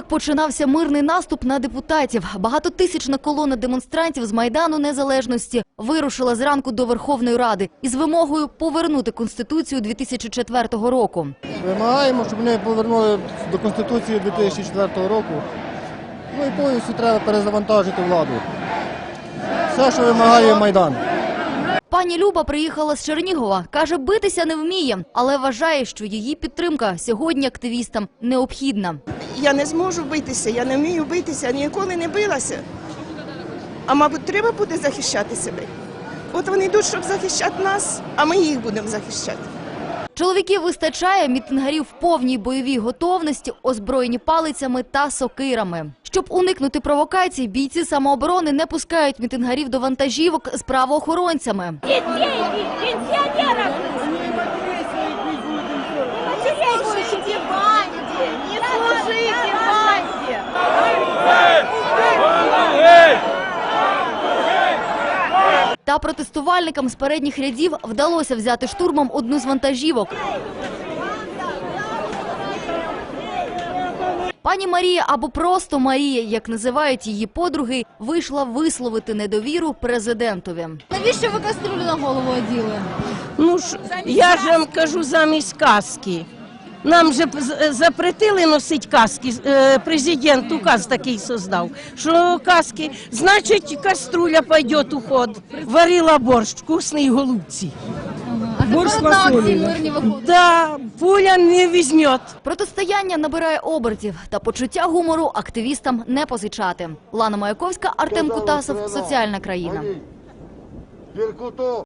Так починався мирний наступ на депутатів. Багатотисячна колона демонстрантів з Майдану Незалежності вирушила зранку до Верховної Ради із вимогою повернути Конституцію 2004 року. Вимагаємо, щоб вони повернули до Конституції 2004 року. Ну і повністю треба перезавантажити владу. Все, що вимагає Майдан. Пані Люба приїхала з Чернігова. Каже, битися не вміє, але вважає, що її підтримка сьогодні активістам необхідна. Я не зможу битися, я не вмію битися, ніколи не билася. А мабуть, треба буде захищати себе. От вони йдуть, щоб захищати нас, а ми їх будемо захищати. Чоловіків вистачає мітингарів в повній бойовій готовності, озброєні палицями та сокирами. Щоб уникнути провокацій, бійці самооборони не пускають мітингарів до вантажівок з правоохоронцями. детей, пенсионеров. Та протестувальникам з передніх рядів вдалося взяти штурмом одну з вантажівок. Пані Марія або просто Марія, як називають її подруги, вийшла висловити недовіру президентові. Навіщо ви кастрюлю на голову оділи? Ну ж, я ж вам кажу замість каски. Нам же запретили носити каски. Е, Президент указ такий создав, що каски, значить, каструля пойде у ход. Варила борщ, вкусний голубці. Виходять. Да, пуля не візьмет. Протистояння набирає обертів та почуття гумору активістам не позичати. Лана Маяковська, Артем Кутасов, Соціальна країна.